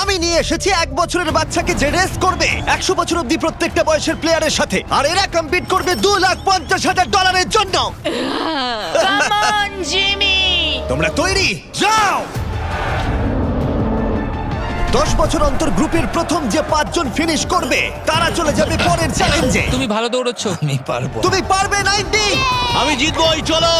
আমি নিয়ে এসেছি এক বছরের বাচ্চাকে যে রেস করবে। একশো বছর অব্দি প্রত্যেকটা বয়সের প্লেয়ারের সাথে। আর এরা কম্পিট করবে দু লাখ পঞ্চাশ হাজার ডলারের জন্য। তোমরা তৈরি যাও! দশ বছর অন্তর গ্রুপের প্রথম যে পাঁচজন ফিনিশ করবে তারা চলে যাবে পরের চ্যালেঞ্জে তুমি ভালো দৌড়চ্ছ। আমি পারব। তুমি পারবে নাইনটি। আমি জিতবই চলো।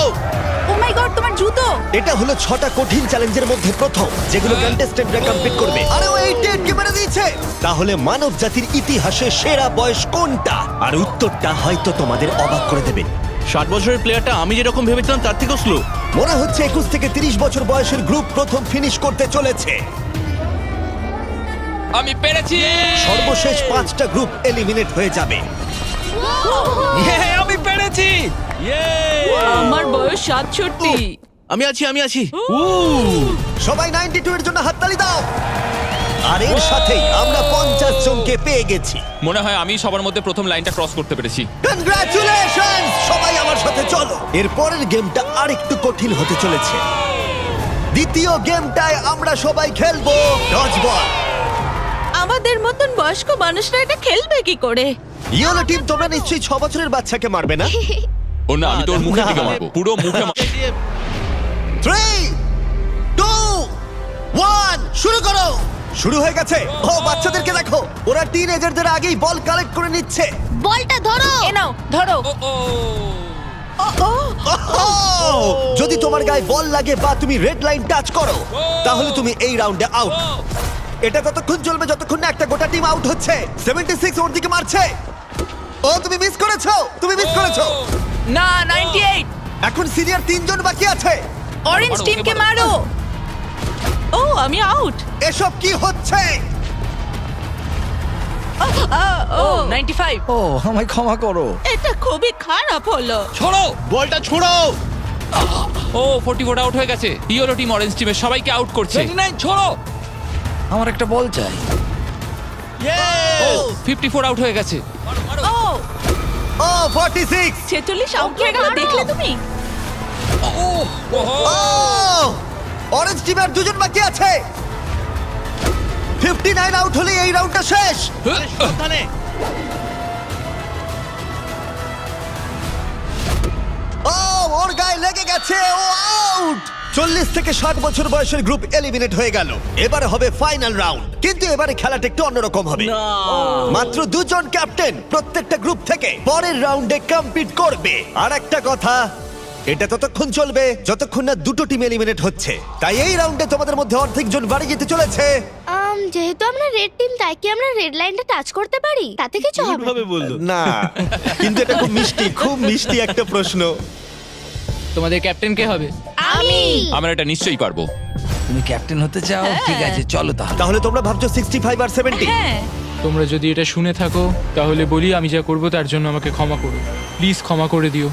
ও মাই গড তোমার জুতো। এটা হলো ছটা কঠিন চ্যালেঞ্জের মধ্যে প্রথম যেগুলো কন্টেস্টেন্টরা কমপ্লিট করবে। আরে ও এই টেটকে মেরে দিয়েছে। তাহলে মানব জাতির ইতিহাসে সেরা বয়স কোনটা? আর উত্তরটা হয়তো তোমাদের অবাক করে দেবে। ষাট বছরের প্লেয়ারটা আমি যেরকম ভেবেছিলাম তার থেকেও স্লো মনে হচ্ছে একুশ থেকে তিরিশ বছর বয়সের গ্রুপ প্রথম ফিনিশ করতে চলেছে। আমি পেরেছি। সর্বশেষ পাঁচটা গ্রুপ এলিমিনেট হয়ে যাবে। আমি পেরেছি। আমার বয়স সাতষট্টি। আমি আছি আমি আছি। সবাই নাইনটি টু এর জন্য হাততালি দাও। আর এর সাথেই আমরা পঞ্চাশ জনকে পেয়ে গেছি। মনে হয় আমি সবার মধ্যে প্রথম লাইনটা ক্রস করতে পেরেছি। কনগ্রাচুলেশন সবাই আমার সাথে চলো। এর পরের গেমটা আর একটু কঠিন হতে চলেছে। দ্বিতীয় গেমটায় আমরা সবাই খেলব ডজ বল আমাদের মতন বয়স্ক মানুষরা এটা খেলবে কি করে? ইয়েলো টিম তোমরা নিশ্চয়ই ছ বছরের বাচ্চাকে মারবে না? ও না আমি তোর মুখে দিকে মারবো। পুরো মুখে মারবো। থ্রি টু ওয়ান শুরু করো। শুরু হয়ে গেছে। ও বাচ্চাদেরকে দেখো। ওরা টিন এজারদের আগেই বল কালেক্ট করে নিচ্ছে। বলটা ধরো। এ নাও ধরো। ও, ও। যদি তোমার গায়ে বল লাগে বা তুমি রেড লাইন টাচ করো তাহলে তুমি এই রাউন্ডে আউট এটা ততক্ষণ চলবে যতক্ষণ না একটা গোটা টিম আউট হচ্ছে। 76 ওর দিকে মারছে। ও তুমি মিস করেছ। তুমি মিস করেছ। না 98 এখন সিনিয়র তিনজন বাকি আছে। অরেঞ্জ টিমকে মারো। ও আমি আউট এসব কি হচ্ছে? ও 95 ও আমায় ক্ষমা করো। এটা খুবই খারাপ হলো। ছড়ো বলটা ছোড়ো। ও 44 আউট হয়ে গেছে। ইয়েলো টিম অরেঞ্জ টিমের সবাইকে আউট করছে। ছড়ো। আমার একটা বল চাই। ও 54 আউট হয়ে গেছে। ও। ও 46 ছেচল্লিশ আউট হয়ে গেল দেখলে তুমি? ওহো। ও অরেঞ্জ টিমের দুজন বাকি আছে। 59 আউট হলে এই রাউন্ডটা শেষ। সাবধানে। ও ওর গায়ে লেগে গেছে ও আউট চল্লিশ থেকে ষাট বছর বয়সের গ্রুপ এলিমিনেট হয়ে গেল। এবার হবে ফাইনাল রাউন্ড কিন্তু এবারে খেলাটা একটু অন্যরকম হবে। মাত্র দুজন ক্যাপ্টেন প্রত্যেকটা গ্রুপ থেকে পরের রাউন্ডে কম্পিট করবে। আর একটা কথা এটা ততক্ষণ চলবে যতক্ষণ না দুটো টিম এলিমিনেট হচ্ছে। তাই এই রাউন্ডে তোমাদের মধ্যে অর্ধেক জন বাড়ি যেতে চলেছে। আম যেহেতু আমরা রেড টিম তাই কি আমরা রেড লাইনটা টাচ করতে পারি? তাতে কিছু হবে না। বলল? না কিন্তু এটা খুব মিষ্টি খুব মিষ্টি একটা প্রশ্ন। তোমাদের ক্যাপ্টেন কে হবে? আমি। আমরা এটা নিশ্চয়ই পারব। তুমি ক্যাপ্টেন হতে চাও? ঠিক আছে চলো তাহলে। তাহলে তোমরা ভাবছ সিক্সটি ফাইভ আর সেভেন্টি হ্যাঁ। তোমরা যদি এটা শুনে থাকো তাহলে বলি আমি যা করব তার জন্য আমাকে ক্ষমা করো। প্লিজ ক্ষমা করে দিও।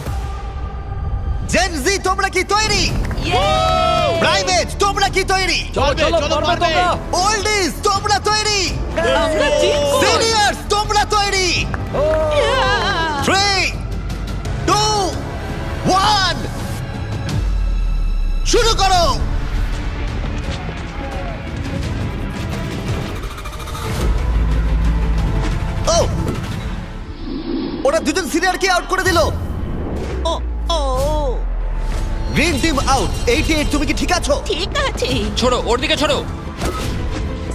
জেন জি তোমরা কি তৈরি? প্রাইভেট তোমরা কি তৈরি? চলো চলো পারবে ওল্ডিজ তোমরা। তৈরি? আমরা জিতবো। সিনিয়র্স তোমরা তৈরি? থ্রি টু ওয়ান শুরু করো। ও ওরা দুজন সিনিয়রকে আউট করে দিল। ও ও গ্রিন টিম আউট এইটি তুমি কি ঠিক আছো? ঠিক আছে। ছোড়ো ওর দিকে ছোড়ো।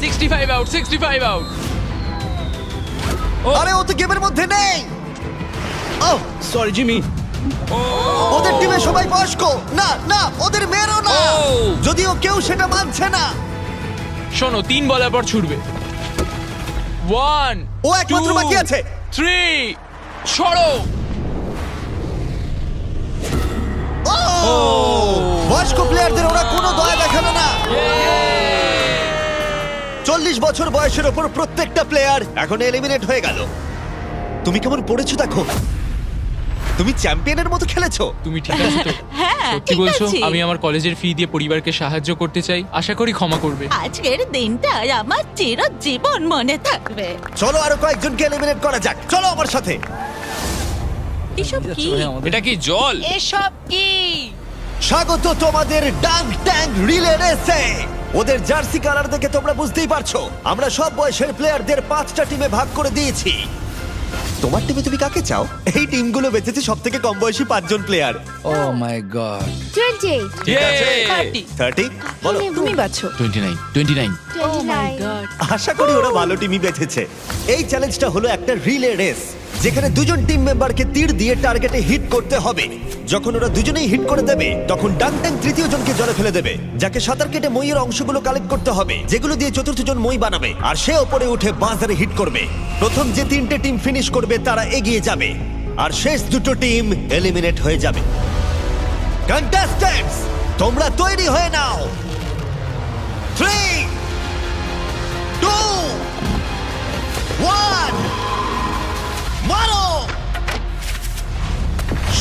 65 আউট 65 আউট আরে ও তো গেমের মধ্যে নেই। ও সরি জিমি ওদের টিমে সবাই বয়স্ক। না না ওদের মেয়েরও না। ও। যদিও কেউ সেটা মানছে না। শোনো তিন বলার পর ছুটবে। ওয়ান ও একমাত্র বাকি আছে। থ্রি ছড়ো ও! বয়স্ক প্লেয়ারদের ওরা কোনো দয়া দেখাবে না। চল্লিশ বছর বয়সের ওপর প্রত্যেকটা প্লেয়ার এখন এলিমিনেট হয়ে গেল। তুমি কেমন পড়েছো দেখো। তুমি চ্যাম্পিয়নের মতো খেলেছো। তুমি ঠিক আছো তো? হ্যাঁ সত্যি ঠিক বলছো আছে। আমি আমার কলেজের ফি দিয়ে পরিবারকে সাহায্য করতে চাই। আশা করি ক্ষমা করবে। আজকের দিনটা আমার চিরজীবন মনে থাকবে। চলো আরও কয়েকজনকে এলিমিনেট করা যাক। চলো আমার সাথে। এসব কি? এটা কি জল? এসব কি? স্বাগত তোমাদের ডাঙ্ক ট্যাঙ্ক রিলে রেসে ওদের জার্সি কালার দেখে তোমরা বুঝতেই পারছ। আমরা সব বয়সের প্লেয়ারদের পাঁচটা টিমে ভাগ করে দিয়েছি। তোমার টিমে তুমি কাকে চাও? এই টিমগুলো বেঁচেছে সব থেকে কম বয়সী পাঁচজন player oh my god twenty thirty thirty বলো। তুমি বাছো। Twenty nine twenty nine oh my god আশা করি ওরা ভালো টিমই বেঁচেছে। এই চ্যালেঞ্জটা হলো একটা রিলে রেস যেখানে দুজন টিম মেম্বারকে তীর দিয়ে টার্গেটে হিট করতে হবে। যখন ওরা দুজনেই হিট করে দেবে তখন ডাংটাং তৃতীয় জনকে জলে ফেলে দেবে যাকে সাঁতার কেটে মইয়ের অংশগুলো কালেক্ট করতে হবে যেগুলো দিয়ে চতুর্থ জন মই বানাবে আর সে ওপরে উঠে বাজারে হিট করবে। প্রথম যে তিনটে টিম ফিনিশ করবে তারা এগিয়ে যাবে। আর শেষ দুটো টিম এলিমিনেট হয়ে যাবে। কন্টেস্ট্যান্টস তোমরা তৈরি হয়ে নাও। থ্রি টু ওয়ান মারো!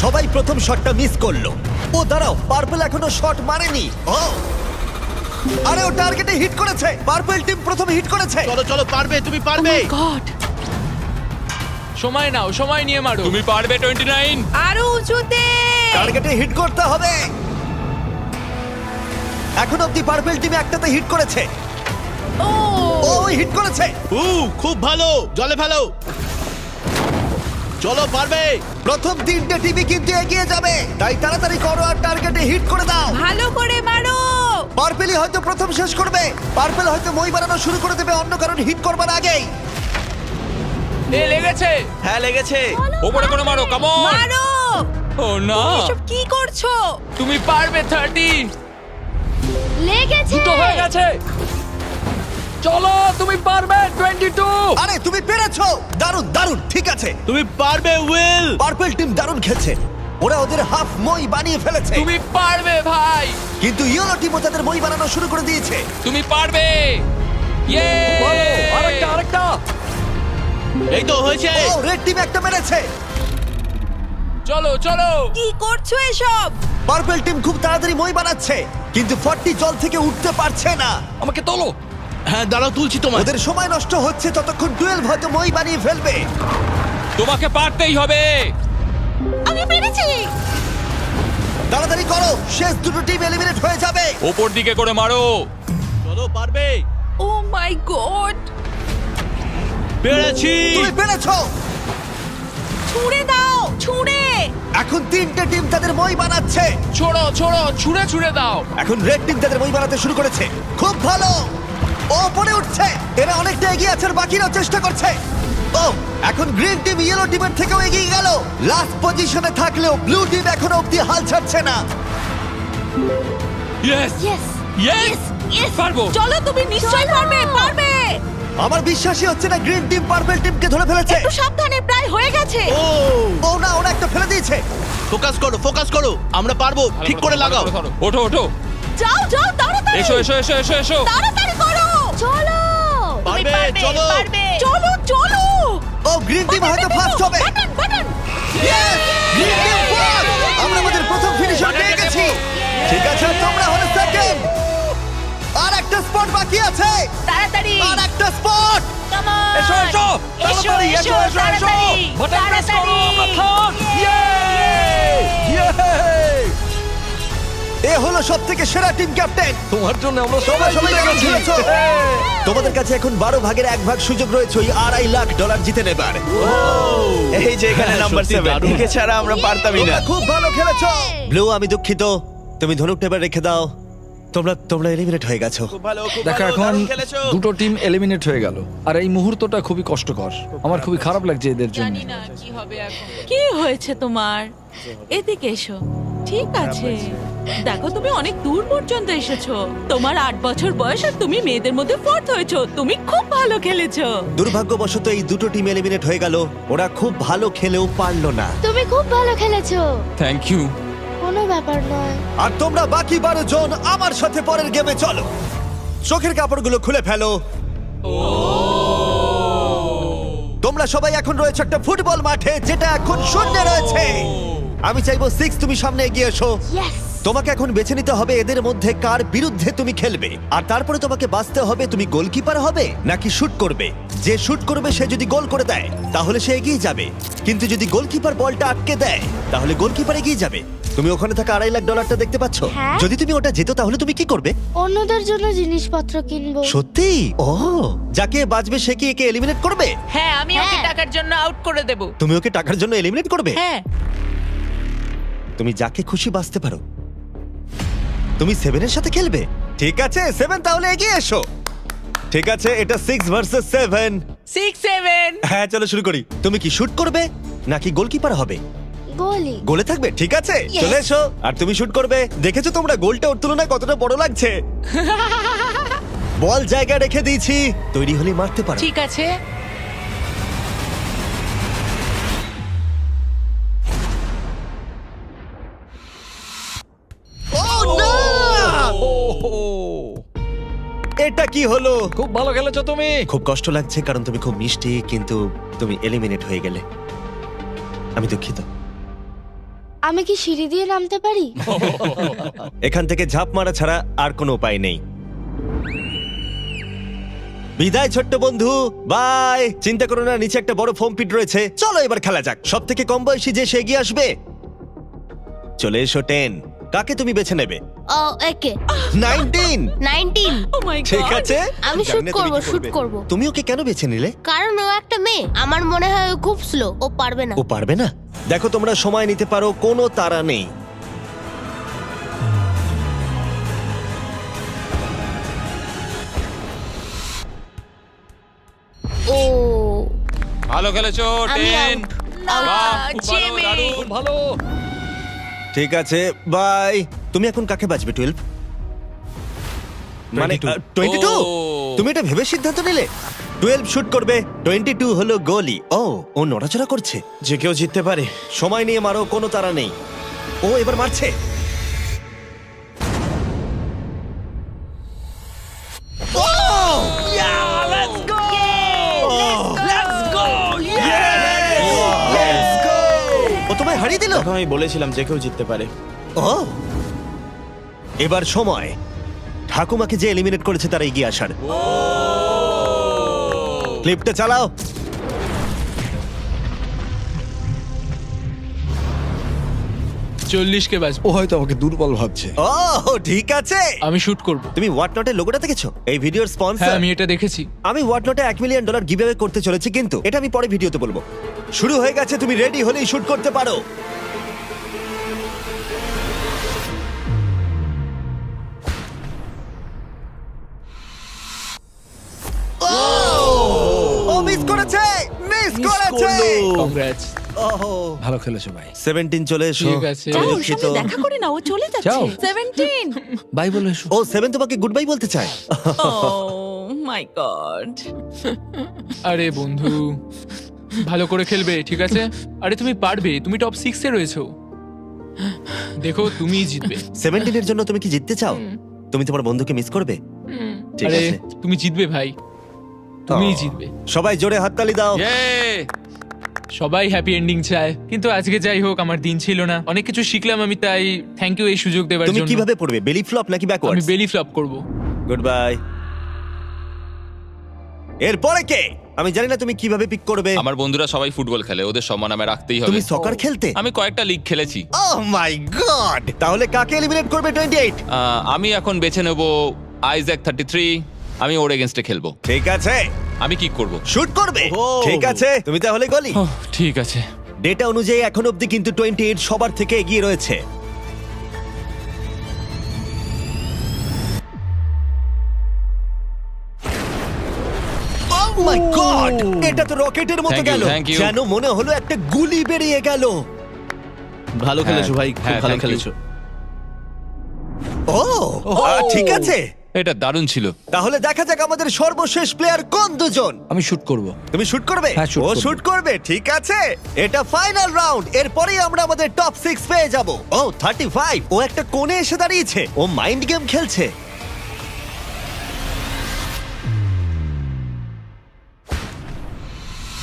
সবাই প্রথম শটটা মিস করল। ও দাঁড়াও পার্পল এখনও শট মারেনি। ও! আরে ও টার্গেটে হিট করেছে। পার্পল টিম প্রথমে হিট করেছে। চলো চলো পারবে তুমি পারবে। গড সময় নাও সময় নিয়ে মারো। তুমি পারবে টোয়েন্টি নাইন আরও উঁচুতে। টার্গেটে হিট করতে হবে। এখন অব্দি পার্পল টিম একটাতে হিট করেছে। ও। ও হিট করেছে। উ খুব ভালো। জলে ফেলো। চলো পারবে। প্রথম তিনটে টিমই কিন্তু এগিয়ে যাবে। তাই তাড়াতাড়ি করো আর টার্গেটে হিট করে দাও। ভালো করে মারো। পার্পেলই হয়তো প্রথম শেষ করবে। পার্পেল হয়তো মই বানানো শুরু করে দেবে অন্য কারণ হিট করবার আগেই। এ লেগেছে। হ্যাঁ লেগেছে। ওপরে করে মারো কামন মারো। ও না। এসব কি করছ? তুমি পারবে থার্টি লেগেছে। দুটো হয়ে গেছে। চলো তুমি পারবে টোয়েন্টি টু আরে তুমি পেরেছ। দারুণ দারুণ ঠিক আছে। তুমি পারবে উইল পার্পেল টিম দারুণ খেলছে। ওরা ওদের হাফ মই বানিয়ে ফেলেছে। তুমি পারবে ভাই। কিন্তু ইয়েলো টিমও তাদের মই বানানো শুরু করে দিয়েছে। তুমি পারবে। ইয়ে আরেকটা আরেকটা। এই তো হয়েছে। ও রেড টিম একটা মেরেছে। চলো চলো। কি করছ এসব? পার্পেল টিম খুব তাড়াতাড়ি মই বানাচ্ছে কিন্তু ফর্টি জল থেকে উঠতে পারছে না। আমাকে তোলো। হ্যাঁ দাঁড়াও তুলছি তোমার ওদের সময় নষ্ট হচ্ছে ততক্ষণ টুয়েলভ হয়তো মই বানিয়ে ফেলবে। তোমাকে পারতেই হবে। আমি পেরেছি। তাড়াতাড়ি করো শেষ দুটো টিম এলিমিনেট হয়ে যাবে। ওপর দিকে করে মারো। চলো পারবে। ও মাই গড পেরেছি তুমি পেরেছ ছুঁড়ে দাও ছুঁড়ে। এখন তিনটে টিম তাদের মই বানাচ্ছে। ছোড়ো ছোড়ো ছুঁড়ে ছুঁড়ে দাও। এখন রেড টিম তাদের মই বানাতে শুরু করেছে। খুব ভালো। ও পরে উঠছে। এরা অনেকটা এগিয়ে আছে আর বাকিরাও চেষ্টা করছে। ও এখন গ্রিন টিম ইয়েলো টিমের থেকেও এগিয়ে গেল। লাস্ট পজিশনে থাকলেও ব্লু টিম এখনও অব্দি হাল ছাড়ছে না। ইয়েস ইয়েস ইয়েস ইয়েস পারব। চলো তুমি নিশ্চয়ই পারবে পারবে। আমার বিশ্বাসই হচ্ছে না গ্রিন টিম পার্পল টিমকে ধরে ফেলেছে। একটু সাবধানে প্রায় হয়ে গেছে। ও ও না ওরা একটা ফেলে দিয়েছে। ফোকাস করো ফোকাস করো আমরা পারব ঠিক করে লাগাও। ওঠো ওঠো। যাও যাও তাড়াতাড়ি। এসো এসো এসো এসো এসো। তাড়াতাড়ি করো। চলো। তুমি পারবে, পারবে চলো। পারবে। চলো চলো। ও গ্রিন টিম হয়তো ফার্স্ট হবে। Button button! Green team first! আমরা আমাদের প্রথম ফিনিশার পেয়ে গেছি। ঠিক আছে তোমরা হলো সেকেন্ড একটা স্পট বাকি আছে। তাড়াতাড়ি। আর একটা স্পট। কাম অন এসো এসো এসো তাড়াতাড়ি, এসো এসো এসো এসো। বাটন প্রেস করো এ হলো সব থেকে সেরা টিম ক্যাপ্টেন তোমার জন্য আমরা সবাই কেমন খেলেছো। তোমাদের কাছে এখন বারো ভাগের এক ভাগ সুযোগ রয়েছে ওই আড়াই লাখ ডলার জিতে নেবার। এই যে এখানে হ্যাঁ, নাম্বার সত্যি সেভেন দারুণ। একে ছাড়া আমরা পারতামই না। খুব ভালো খেলেছো। ব্লু আমি দুঃখিত। তুমি ধনুকটা এবার রেখে দাও। তোমরা তোমরা এলিমিনেট হয়ে গেছো। খুব ভালো খুব দেখো ভালো এখন দারুণ খেলেছো। দুটো টিম এলিমিনেট হয়ে গেল। আর এই মুহূর্তটা খুবই কষ্টকর। আমার খুবই খারাপ লাগছে এদের জন্য। জানি না কি হবে এখন। কি হয়েছে তোমার? এদিকে এসো। ঠিক আছে। দেখো তুমি অনেক দূর পর্যন্ত এসেছ। তোমার আট বছর বয়স আর তুমি মেয়েদের মধ্যে ফোর্থ হয়েছো। তুমি খুব ভালো খেলেছো। দুর্ভাগ্যবশত এই দুটো টিম এলিমিনেট হয়ে গেল। ওরা খুব ভালো খেলেও পারল না। তুমি খুব ভালো খেলেছো। থ্যাংক ইউ কোনো ব্যাপার নয়। আর তোমরা বাকি বারো জন আমার সাথে পরের গেমে চলো। চোখের কাপড়গুলো খুলে ফেলো। তোমরা সবাই এখন রয়েছে একটা ফুটবল মাঠে যেটা এখন শূন্য রয়েছে। আমি চাইব সিক্স তুমি সামনে এগিয়ে এসো। ইয়েস তোমাকে এখন বেছে নিতে হবে এদের মধ্যে কার বিরুদ্ধে তুমি খেলবে। আর তারপরে তোমাকে বাঁচতে হবে তুমি গোলকিপার হবে নাকি শুট করবে। যে শুট করবে সে যদি গোল করে দেয় তাহলে সে এগিয়ে যাবে। কিন্তু যদি গোলকিপার বলটা আটকে দেয় তাহলে গোলকিপার এগিয়ে যাবে। তুমি ওখানে থাকা আড়াই লাখ ডলারটা দেখতে পাচ্ছ? হ্যাঁ। যদি তুমি ওটা যেত তাহলে তুমি কি করবে? অন্যদের জন্য জিনিসপত্র কিনবো। সত্যি? ও যাকে বাঁচবে সে কি একে এলিমিনেট করবে? হ্যাঁ আমি ওকে হ্যাঁ। টাকার জন্য আউট করে দেব। তুমি ওকে টাকার জন্য এলিমিনেট করবে? হ্যাঁ। তুমি যাকে খুশি বাঁচতে পারো তুমি সেভেনের সাথে খেলবে। ঠিক আছে সেভেন তাহলে এগিয়ে এসো। ঠিক আছে এটা six versus seven six seven হ্যাঁ চলো শুরু করি। তুমি কি শুট করবে নাকি গোলকিপার হবে? গোলি গোলে থাকবে? ঠিক আছে চলে এসো। আর তুমি শুট করবে। দেখেছ তোমরা গোলটা ওর তুলনায় কতটা বড় লাগছে? বল জায়গা রেখে দিয়েছি। তৈরি হলে মারতে পারো। ঠিক আছে। এটা কি হলো? খুব ভালো খেলেছো তুমি। খুব কষ্ট লাগছে কারণ তুমি খুব মিষ্টি কিন্তু তুমি এলিমিনেট হয়ে গেলে। আমি দুঃখিত। আমি কি সিঁড়ি দিয়ে নামতে পারি? এখান থেকে ঝাঁপ মারা ছাড়া আর কোনো উপায় নেই। বিদায় ছোট্ট বন্ধু। বাই। চিন্তা করো না নিচে একটা বড় ফোম পিট রয়েছে। চলো এবার খেলা যাক। সব থেকে কম বয়সী যে সে এগিয়ে আসবে? চলে এসো টেন। কাকে তুমি বেছে নেবে? ও একে। নাইনটিন! নাইনটিন। ও মাই ঠিক আছে? আমি জানি না তুমি করব, কি shoot করবে। করব। তুমি ওকে কেন বেছে নিলে? কারণ ও একটা মেয়ে। আমার মনে হয় ও খুব স্লো ও পারবে না। ও পারবে না? দেখো তোমরা সময় নিতে পারো কোনো তারা নেই। ও। ভালো খেলেছো আমি টেন। out. বাহ খুব ভালো জিমি। দারুণ ভালো। ঠিক আছে বাই তুমি এখন কাকে বাঁচবে টুয়েলভ মানে 22 টোয়েন্টি টু ও। তুমি এটা ভেবে সিদ্ধান্ত নিলে? টুয়েলভ শুট করবে টোয়েন্টি টু হলো গোলি ও ও নড়াচড়া করছে। যে কেউ জিততে পারে। সময় নিয়ে মারো কোনো তারা নেই। ও এবার মারছে। হারিয়ে দিল? আমি বলেছিলাম যে কেউ জিততে পারে। ও। এবার সময়। ঠাকুমাকে যে এলিমিনেট করেছে তারা এগিয়ে আসার। ক্লিপটা চালাও। চল্লিশ কে বাজবো। ও হয়তো আমাকে দুর্বল ভাবছে। ও ঠিক আছে। আমি শুট করব। তুমি হোয়াট নটের লোগোটা দেখেছ? এই ভিডিওর হ্যাঁ স্পন্সর আমি এটা দেখেছি। আমি হোয়াট নটে এক মিলিয়ন ডলার গিভঅ্যাওয়ে করতে চলেছি কিন্তু এটা আমি পরে ভিডিওতে বলব। শুরু হয়ে গেছে তুমি রেডি হলেই শুট করতে পারো। ও! মিস করেছে মিস করেছে! কংগ্রাটস ভালো খেলেছো ভাই। 17 চলে এসো। ঠিক আছে। যাও ওর সাথে দেখা করে না ও চলে যাচ্ছে। যাও। 17 বাই বলে এসো। ও সেভেন তোমাকে গুড বাই বলতে চায়। ও মাই গড আরে বন্ধু ভালো করে খেলবে ঠিক আছে? আরে তুমি পারবে তুমি টপ সিক্সে রয়েছো। দেখো তুমিই জিতবে। সেভেন্টিনের জন্য তুমি কি জিততে চাও? তুমি তোমার বন্ধুকে মিস করবে? ঠিক আরে আছে। তুমি জিতবে ভাই। তুমিই জিতবে। সবাই জোরে হাততালি দাও। ইয়ে! সবাই হ্যাপি এন্ডিং চায়। কিন্তু আজকে যাই হোক আমার দিন ছিল না। অনেক কিছু শিখলাম আমি তাই থ্যাংক ইউ এই সুযোগ দেওয়ার তুমি জন্য। কীভাবে পড়বে? বেলি ফ্লপ নাকি আমি বেলি ফ্লপ করব। গুড বাই এরপরে কে? আমি জানি না তুমি কীভাবে পিক করবে। আমার বন্ধুরা সবাই ফুটবল খেলে ওদের সম্মান আমি রাখতেই হবে। তুমি সকার খেলতে? আমি কয়েকটা লিগ খেলেছি। ও মাই গড তাহলে কাকে এলিমিনেট করবে 28 আহ, আমি এখন বেছে নেব আইজ্যাক থার্টি থ্রি আমি ওর এগেনস্টে খেলব। ঠিক আছে। আমি কি করব। শুট করবে? ঠিক আছে তুমি তাহলে গলি ঠিক আছে। ডেটা অনুযায়ী এখন অবধি কিন্তু 28 সবার থেকে এগিয়ে রয়েছে। মাই গড Oh এটা তো রকেটের মতো Thank you, গেল। thank you. যেন মনে হলো একটা গুলি বেরিয়ে গেল। ভালো খেলেছো ভাই খুব হ্যাঁ, ভালো thank you. খেলেছো। ও আহ, ঠিক আছে। এটা দারুণ ছিল। তাহলে দেখা যাক আমাদের সর্বশেষ প্লেয়ার কোন দুজন। আমি শুট করব। তুমি শুট করবে? হ্যাঁ, shoot ও করব। শুট করবে ঠিক আছে। এটা ফাইনাল রাউন্ড এরপরেই আমরা আমাদের টপ সিক্স পেয়ে যাব। ও থার্টি ফাইভ ও একটা কোণে এসে দাঁড়িয়েছে। ও মাইন্ড গেম খেলছে।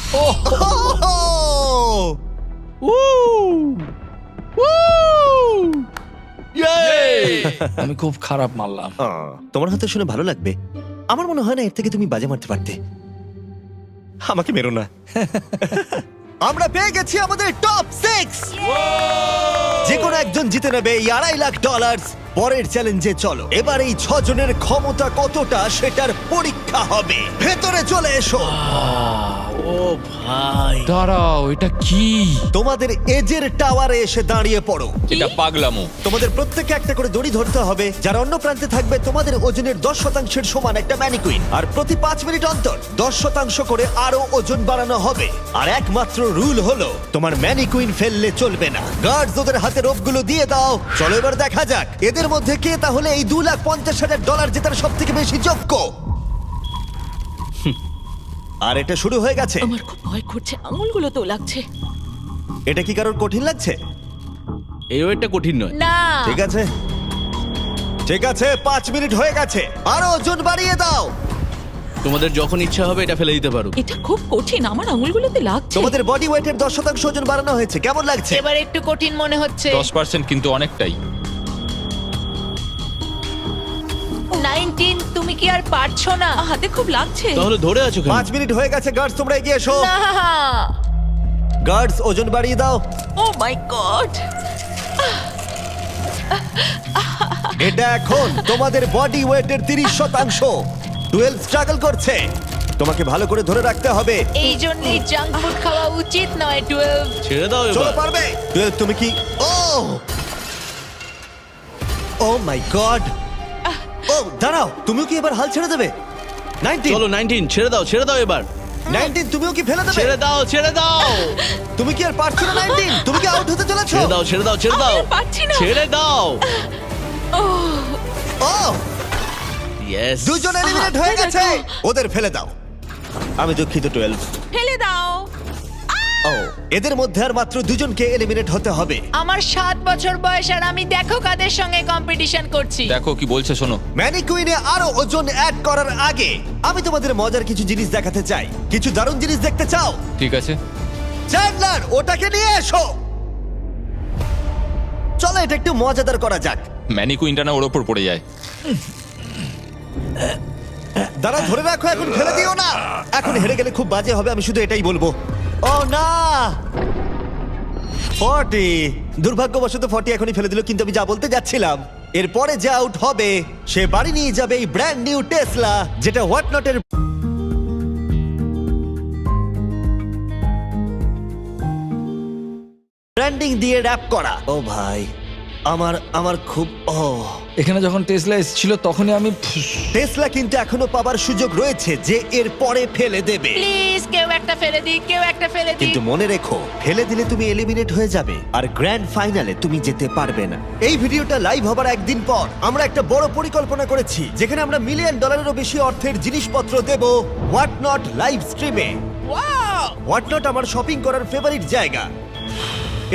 আমি খুব খারাপ মারলাম। আহ, তোমার হয়তো শুনে ভালো লাগবে। আমার মনে হয় না এর থেকে তুমি বাজে মারতে পারতে। আমাকে মেরো না। আমরা পেয়ে গেছি আমাদের টপ সিক্স যে কোনো একজন জিতে নেবে এই আড়াই লাখ ডলার পরের চ্যালেঞ্জে চলো। এবার এই ছজনের ক্ষমতা কতটা সেটার পরীক্ষা হবে। ভেতরে চলে এসো। ও ভাই। দাঁড়াও এটা কি? তোমাদের এজের টাওয়ারে এসে দাঁড়িয়ে পড়ো। এটা পাগলামো। তোমাদের প্রত্যেককে একটা করে দড়ি ধরতে হবে। যার অন্য প্রান্তে থাকবে তোমাদের ওজনের দশ শতাংশের সমান একটা ম্যানিকুইন। আর প্রতি পাঁচ মিনিট অন্তর দশ শতাংশ করে আরও ওজন বাড়ানো হবে। আর একমাত্র রুল হলো তোমার ম্যানিকুইন ফেললে চলবে না। গার্ডস ওদের হাতে রোপগুলো দিয়ে দাও। চলো এবার দেখা যাক এদের মধ্যে কে তাহলে এই দু লাখ পঞ্চাশ হাজার ডলার জেতার সব থেকে বেশি যোগ্য? আর এটা শুরু হয়ে গেছে। আমার খুব ভয় করছে আঙুলগুলো তো লাগছে। এটা কি কারোর কঠিন লাগছে? এই ওয়েটটা কঠিন নয়। না। ঠিক আছে। ঠিক আছে পাঁচ মিনিট হয়ে গেছে। আরও ওজন বাড়িয়ে দাও। তোমাদের যখন ইচ্ছা হবে এটা ফেলে দিতে পারো। এটা খুব কঠিন আমার আঙুলগুলোতে লাগছে। তোমাদের বডি ওয়েটের দশ শতাংশ ওজন বাড়ানো হয়েছে কেমন লাগছে? এবার একটু কঠিন মনে হচ্ছে। দশ পার্সেন্ট কিন্তু অনেকটাই। নাইনটিন তুমি কি আর পারছ না? হাতে খুব লাগছে। তাহলে ধরে আছো কেন? পাঁচ মিনিট হয়ে গেছে গার্ডস তোমরা এগিয়ে এসো। না গার্ডস ওজন বাড়িয়ে দাও। ও মাই গড এটা এখন তোমাদের বডি ওয়েটের তিরিশ শতাংশ। টুয়েলভ স্ট্রাগল করছে। তোমাকে ভালো করে ধরে রাখতে হবে। এই জন্যই জাঙ্ক ফুড খাওয়া উচিত নয় টুয়েলভ ছেড়ে দাও চলো এবার পারবে? টুয়েলভ তুমি কি ও ও মাই গড ও দাঁড়াও তুমিও কি এবার হাল ছেড়ে দেবে? নাইনটিন চলো নাইনটিন ছেড়ে দাও ছেড়ে দাও এবার। নাইনটিন তুমিও কি ফেলে দেবে? ছেড়ে দাও ছেড়ে দাও। তুমি কি আর পারছ না নাইনটিন তুমি কি আউট হতে চলেছো? ছেড়ে দাও ছেড়ে দাও ছেড়ে দাও। আমি আর পারছি না। ছেড়ে দাও। ও। ইয়েস দুজন এলিমিনেট হয়ে গেছে। ওদের ফেলে দাও। আমি দুঃখিত টুয়েলভ ফেলে দাও। ও এদের মধ্যে আর মাত্র দুজনকে এলিমিনেট হতে হবে। আমার সাত বছর বয়স আর আমি দেখো কাদের সঙ্গে কম্পিটিশন করছি। দেখো কি বলছে শোনো। ম্যানিকুইনে আরও ওজন অ্যাড করার আগে আমি তোমাদের মজার কিছু জিনিস দেখাতে চাই। কিছু দারুণ জিনিস দেখতে চাও? ঠিক আছে। চ্যান্ডলার ওটাকে নিয়ে এসো! চলো এটা একটু মজাদার করা যাক। ম্যানিকুইনটা না ওর ওপর পড়ে যায়। দাঁড়া ধরে রাখো এখন ফেলে দিও না। এখন হেরে গেলে খুব বাজে হবে আমি শুধু এটাই বলব। দুর্ভাগ্যবশত ফর্টি এখনই ফেলে দিল, কিন্তু আমি যা বলতে যাচ্ছিলাম, এরপরে যে আউট হবে, সে বাড়ি নিয়ে যাবে এই ব্র্যান্ড নিউ টেসলা যেটা হোয়াট নটের ব্র্যান্ডিং দিয়ে র‍্যাপ করা। ও ভাই। আমার আমার খুব ও। এখানে যখন টেসলা এসেছিল তখনই আমি টেসলা কিন্তু এখনও পাবার সুযোগ রয়েছে যে এর পরে ফেলে দেবে। প্লিজ কেউ একটা ফেলে দিক কেউ একটা ফেলে দিক। কিন্তু মনে রেখো ফেলে দিলে তুমি এলিমিনেট হয়ে যাবে আর গ্র্যান্ড ফাইনালে তুমি যেতে পারবে না। এই ভিডিওটা লাইভ হবার একদিন পর আমরা একটা বড় পরিকল্পনা করেছি যেখানে আমরা মিলিয়ন ডলারেরও বেশি অর্থের জিনিসপত্র দেব হোয়াট নট লাইভ স্ট্রিমে হোয়াট নট আমার শপিং করার ফেভারিট জায়গা।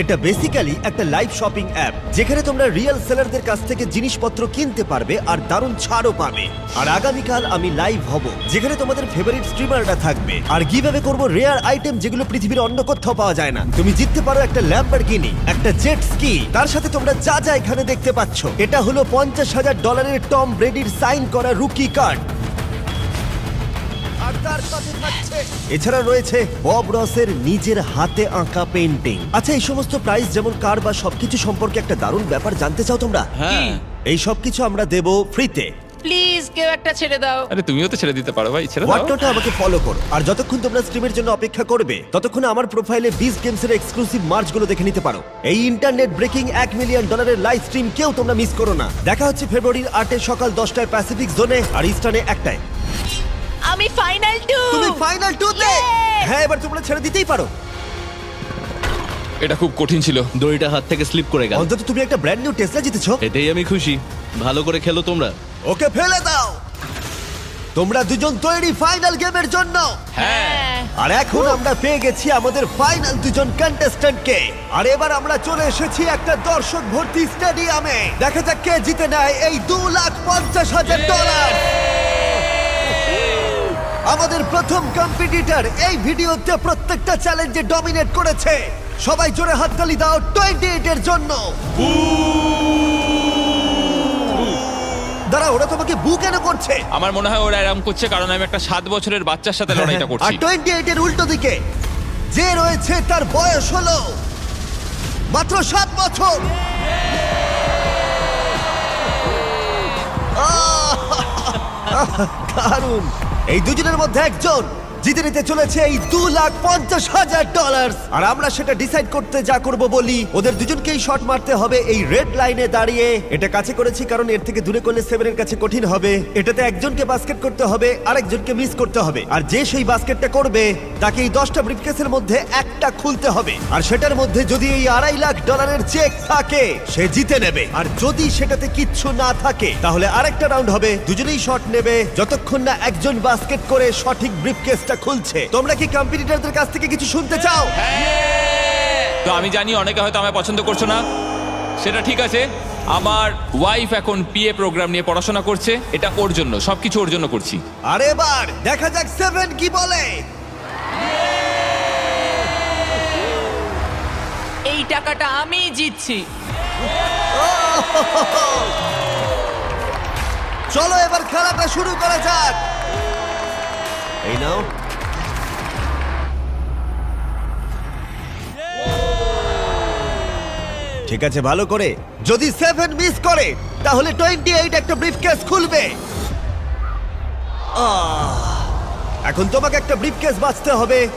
এটা বেসিক্যালি একটা লাইভ শপিং অ্যাপ যেখানে তোমরা রিয়েল সেলারদের কাছ থেকে জিনিসপত্র কিনতে পারবে আর দারুণ ছাড়ও পাবে। আর আগামীকাল আমি লাইভ হব, যেখানে তোমাদের ফেভারিট স্ট্রিমাররা থাকবে। আর কীভাবে করব রেয়ার আইটেম যেগুলো পৃথিবীর অন্য কোথাও পাওয়া যায় না। তুমি জিততে পারো একটা ল্যাম্বরগিনি একটা জেট স্কি তার সাথে তোমরা যা যা এখানে দেখতে পাচ্ছ। এটা হলো পঞ্চাশ হাজার ডলারের টম ব্রেডির সাইন করা রুকি কার্ড আর তার সাথে থাকছে। এছাড়া রয়েছে বব রসের নিজের হাতে আঁকা পেন্টিং আচ্ছা এই সমস্ত প্রাইস যেমন কার বা সবকিছু সম্পর্কে একটা দারুণ ব্যাপার জানতে চাও তোমরা? হ্যাঁ। এই সবকিছু আমরা দেব ফ্রিতে প্লিজ কেউ একটা ছেড়ে দাও। আরে তুমিও তো ছেড়ে দিতে পারো ভাই ছেড়ে দাও। হোয়াটনটে আমাকে ফলো করো। আর যতক্ষণ তোমরা স্ট্রিমের জন্য অপেক্ষা করবে ততক্ষণ আমার প্রোফাইলে বিস গেমস এর এক্সক্লুসিভ মার্চগুলো দেখে নিতে পারো। এই ইন্টারনেট ব্রেকিং এক মিলিয়ন ডলারের লাইভ স্ট্রিম কেউ তোমরা মিস করো না। দেখা হচ্ছে ফেব্রুয়ারির আটে সকাল দশটায় প্যাসিফিক জোনে আর ইস্টার্নে একটায়। আমি ফাইনাল টু তুমি ফাইনাল টু তে? Yay! হ্যাঁ এবার তোমরা ছেড়ে দিতেই পারো। এটা খুব কঠিন ছিল। দড়িটা হাত থেকে স্লিপ করে গেল। অন্তত তুমি একটা ব্র্যান্ড নিউ টেসলা জিতেছো। এতেই আমি খুশি। ভালো করে খেলো তোমরা। ওকে ফেলে দাও। তোমরা দুজন তৈরি ফাইনাল গেমের জন্য। হ্যাঁ। আর এখন আমরা পেয়ে গেছি আমাদের ফাইনাল দুজন কন্টেস্ট্যান্টকে আর এবার আমরা চলে এসেছি একটা দর্শক ভর্তি স্টেডিয়ামে দেখা যাক কে জিতে নেয় এই দু লাখ পঞ্চাশ হাজার ডলার আমাদের প্রথম কম্পিটিটর এই ভিডিওতে প্রত্যেকটা চ্যালেঞ্জে ডমিনেট করেছে। সবাই জোরে হাততালি দাও টোয়েন্টি এইট এর জন্য। দাঁড়া ওরা তোমাকে বু কেন করছে? আমার মনে হয় ওরা এরকম করছে কারণ আমি একটা সাত বছরের বাচ্চার সাথে লড়াইটা আর করছি। টোয়েন্টি এইটের উল্টো দিকে যে রয়েছে তার বয়স হলো মাত্র সাত বছর। আহ! দারুণ। এই দুজনের মধ্যে একজন। জিতে নিতে চলেছে এই দু লাখ পঞ্চাশ হাজার ডলার আর আমরা সেটা ডিসাইড করতে যা করব বলি, ওদের দুজনকেই শট মারতে হবে এই রেড লাইনে দাঁড়িয়ে। এটা কাছে করেছি কারণ এর থেকে দূরে করলে সেভেনের কাছে কঠিন হবে। এটাতে একজনকে বাস্কেট করতে হবে, আরেকজনকে মিস করতে হবে। আর যে সেই বাস্কেটটা করবে, তাকে এই দশটা ব্রিফকেসের মধ্যে একটা খুলতে হবে। আর সেটার মধ্যে যদি এই আড়াই লাখ ডলারের চেক থাকে, সে জিতে নেবে। আর যদি সেটাতে কিচ্ছু না থাকে, তাহলে আরেকটা রাউন্ড হবে। দুজনেই শট নেবে। যতক্ষণ না একজন বাস্কেট করে সঠিক ব্রিফকেসটা খুলছে। তোমরা কি কম্পিটিটরদের কাছ থেকে কিছু শুনতে চাও? তো আমি জানি অনেকে হয়তো আমায় পছন্দ করছ না। সেটা ঠিক আছে। আমার ওয়াইফ এখন পিএ প্রোগ্রাম নিয়ে পড়াশোনা করছে। এটা ওর জন্য সবকিছু ওর জন্য করছি। আর এবার দেখা যাক সেভেন কি বলে। এই টাকাটা আমি জিতছি। চলো এবার খেলাটা শুরু করা যাক। এই নাও। ঠিক আছে ভালো করে। যদি সেভেন মিস করে তাহলে টোয়েন্টি এইট একটা ব্রিফকেস খুলবে। আহ, এখন তোমাকে একটা ব্রিফকেস বাঁচতে হবে।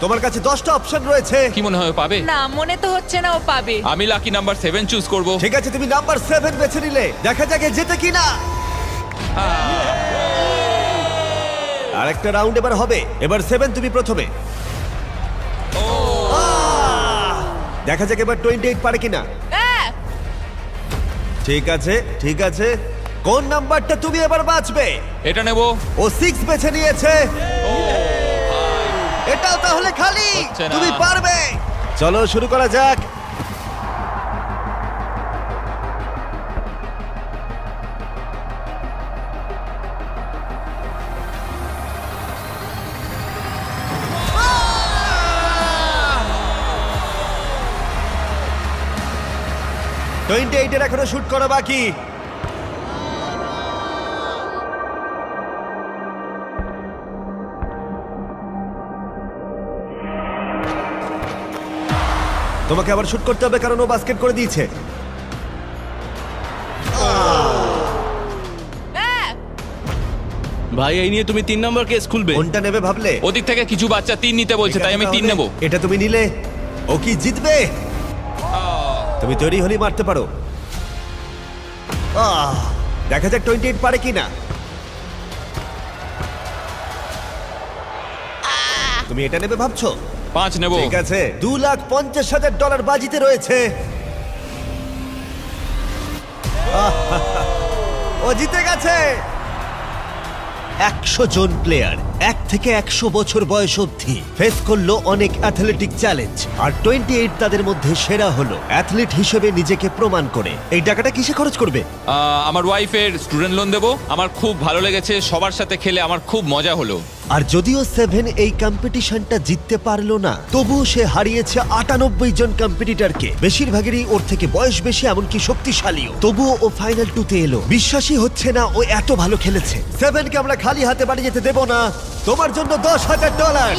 তোমার কাছে দশটা অপশন রয়েছে। কি মনে হয় ও পাবে? না মনে তো হচ্ছে না ও পাবে। আমি লাকি নাম্বার সেভেন চুজ করব। ঠিক আছে তুমি নাম্বার সেভেন বেছে নিলে। দেখা যাক এ জেতে কিনা। আর একটা রাউন্ড এবার হবে। এবার সেভেন তুমি প্রথমে। দেখা যাক এবার টোয়েন্টি এইট পারে কিনা। আহ! ঠিক আছে ঠিক আছে। কোন নাম্বারটা তুমি এবার বাঁচবে? এটা নেব। ও সিক্স বেছে নিয়েছে। এটাও তাহলে খালি। তুমি পারবে। চলো শুরু করা যাক। টোয়েন্টি এইটের এখনও শুট করা বাকি। তোমাকে আবার শুট করতে হবে কারণ ও বাস্কেট করে দিয়েছে! ভাই এই নিয়ে তুমি তিন নম্বর কেস খুলবে। কোনটা নেবে ভাবলে? ওদিক থেকে কিছু বাচ্চা তিন নিতে বলছে তাই আমি তিন নেব। এটা তুমি নিলে। ও কি জিতবে? তুমি তৈরি হলেই মারতে পারো। আহ, দেখা যাক টোয়েন্টি এইট পারে কিনা। তুমি এটা নেবে ভাবছ? পাঁচ নেব। ঠিক আছে দু লাখ পঞ্চাশ হাজার ডলার বাজিতে রয়েছে। ও জিতে গেছে। একশো জন প্লেয়ার এক থেকে একশো বছর বয়স অবধি ফেস করল অনেক অ্যাথলেটিক চ্যালেঞ্জ আর টোয়েন্টি এইট তাদের মধ্যে সেরা হলো। অ্যাথলিট হিসেবে নিজেকে প্রমাণ করে। এই টাকাটা কিসে খরচ করবে? আমার ওয়াইফের স্টুডেন্ট লোন দেবো। আমার খুব ভালো লেগেছে। সবার সাথে খেলে আমার খুব মজা হলো। আর যদিও সেভেন এই কম্পিটিশনটা জিততে পারল না, তবুও সে হারিয়েছে আটানব্বই জন কম্পিটিটরকে বেশিরভাগেরই ওর থেকে বয়স বেশি, এমনকি শক্তিশালীও। তবুও ও ফাইনাল টুতে এলো। বিশ্বাসই হচ্ছে না ও এত ভালো খেলেছে। সেভেনকে আমরা খালি হাতে বাড়ি যেতে দেবো না। তোমার জন্য দশ হাজার ডলার